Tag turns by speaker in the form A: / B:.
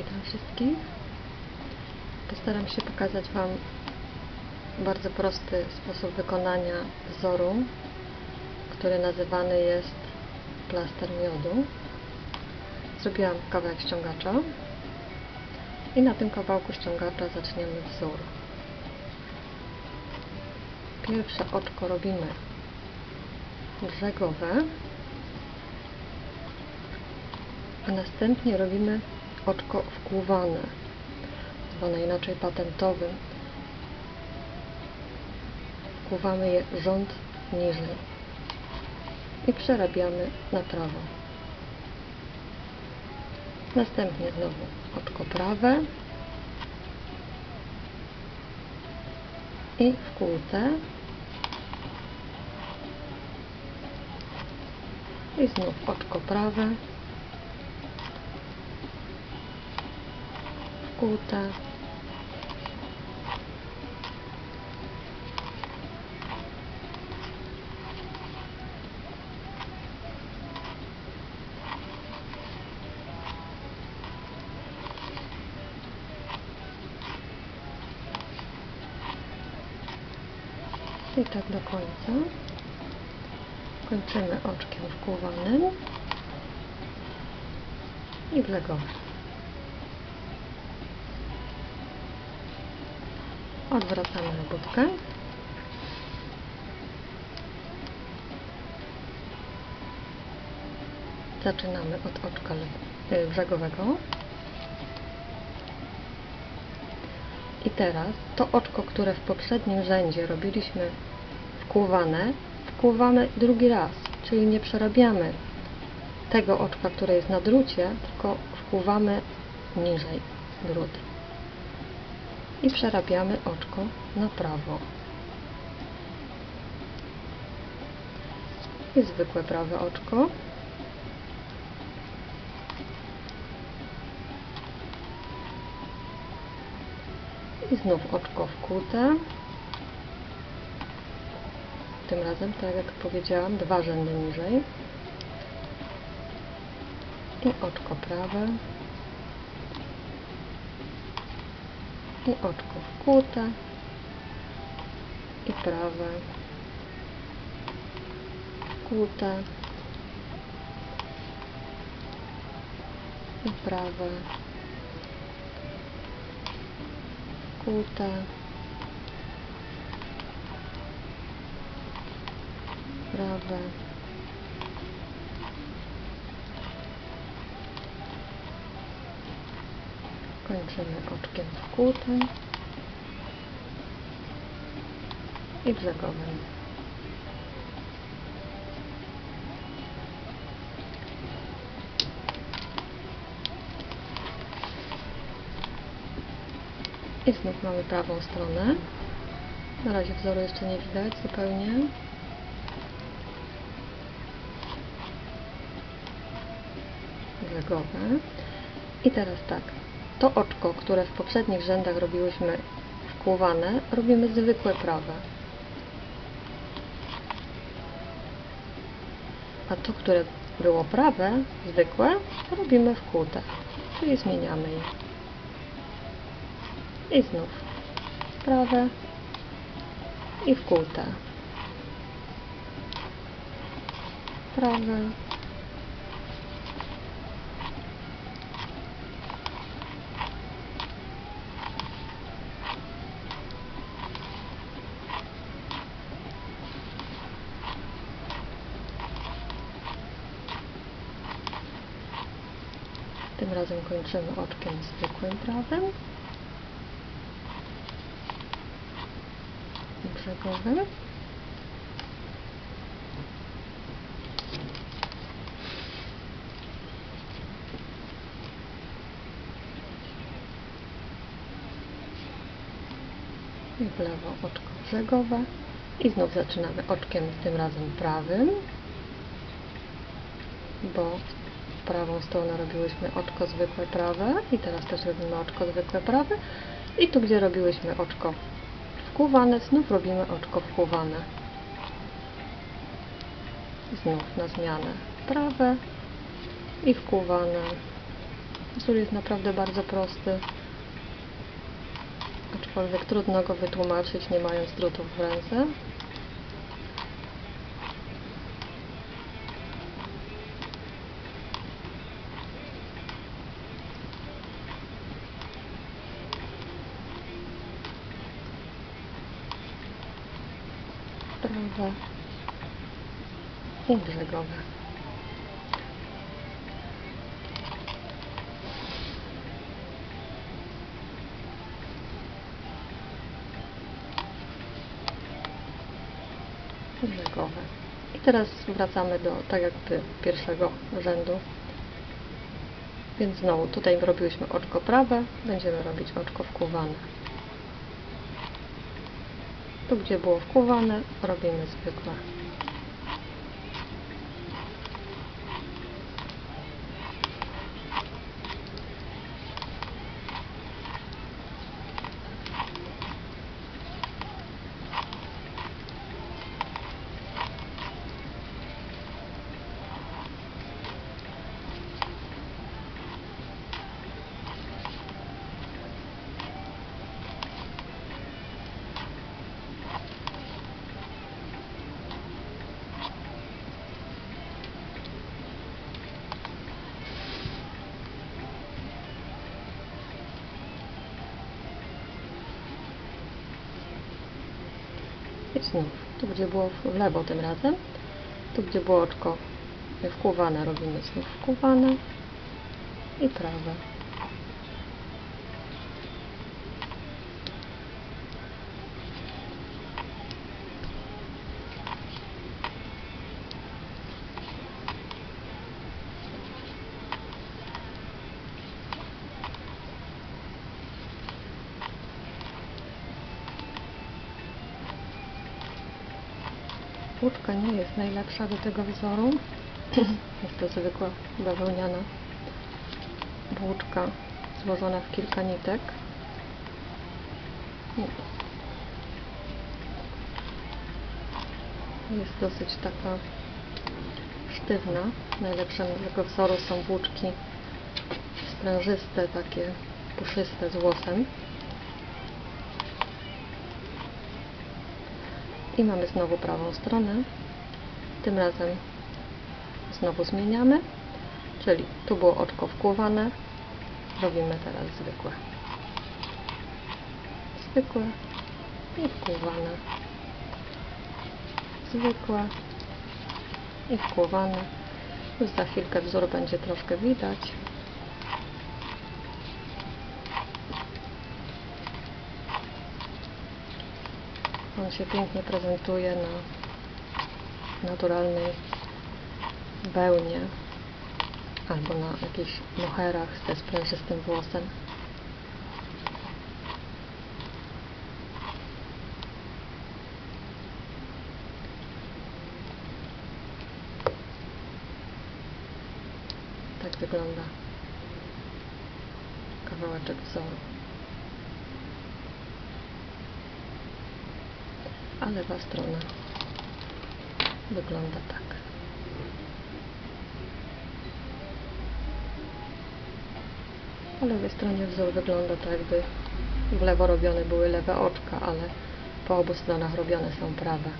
A: Witam wszystkich. Postaram się pokazać Wam bardzo prosty sposób wykonania wzoru, który nazywany jest plaster miodu. Zrobiłam kawałek ściągacza i na tym kawałku ściągacza zaczniemy wzór. Pierwsze oczko robimy brzegowe, a następnie robimy oczko wkłuwane, zwane inaczej patentowym. Wkłuwamy je rząd niżej i przerabiamy na prawo. Następnie znowu oczko prawe i w kółce i znów oczko prawe w kółte i tak do końca. Kończymy oczkiem wkłuwanym i blegowym. Odwracamy robótkę. Zaczynamy od oczka y, brzegowego. I teraz to oczko, które w poprzednim rzędzie robiliśmy wkłuwane, wkłuwamy drugi raz, czyli nie przerabiamy tego oczka, które jest na drucie, tylko wkłuwamy niżej drut. I przerabiamy oczko na prawo. I zwykłe prawe oczko. I znów oczko wkłute. Tym razem, tak jak powiedziałam, dwa rzędy niżej. I oczko prawe. I oczko wkłute. I prawe. Wkłute. I prawe. Wkłute. prawe kończymy oczkiem wkłutym i brzegowym i znów mamy prawą stronę. Na razie wzoru jeszcze nie widać zupełnie. Brzegowe. I teraz tak, to oczko, które w poprzednich rzędach robiłyśmy wkłuwane, robimy zwykłe prawe. A to, które było prawe, zwykłe, robimy wkłute, czyli zmieniamy je. I znów prawe i wkłute. Prawe Tym razem kończymy oczkiem zwykłym prawym. Brzegowym. I w lewo oczko brzegowe. I znów zaczynamy oczkiem tym razem prawym, bo prawą stronę robiłyśmy oczko zwykłe prawe i teraz też robimy oczko zwykłe prawe i tu gdzie robiłyśmy oczko wkłuwane, znów robimy oczko wkłuwane znów na zmianę prawe i wkłuwane Wzór jest naprawdę bardzo prosty. Aczkolwiek trudno go wytłumaczyć nie mając drutów w ręce. Prawe i brzegowe. Brzegowe. I teraz wracamy do tak jakby pierwszego rzędu. Więc znowu tutaj robiłyśmy oczko prawe, będziemy robić oczko wkuwane. Tu, gdzie było wkuwane, robimy zwykłe. I znów, tu gdzie było w lewo tym razem, tu gdzie było oczko wkuwane, robimy znów wkuwane i prawe. Włóczka nie jest najlepsza do tego wzoru. Jest to zwykła bawełniana włóczka złożona w kilka nitek. Jest dosyć taka sztywna. Najlepsze do tego wzoru są włóczki sprężyste, takie puszyste z włosem. I mamy znowu prawą stronę. Tym razem znowu zmieniamy, czyli tu było oczko wkłuwane, robimy teraz zwykłe. Zwykłe i wkłuwane. Zwykłe i wkłuwane. Za chwilkę wzór będzie troszkę widać. Się pięknie prezentuje na naturalnej wełnie albo na jakichś moherach ze sprężystym włosem. Tak wygląda kawałeczek wzoru. a lewa strona wygląda tak. Po lewej stronie wzór wygląda tak, jakby w lewo robione były lewe oczka, ale po obu stronach robione są prawe.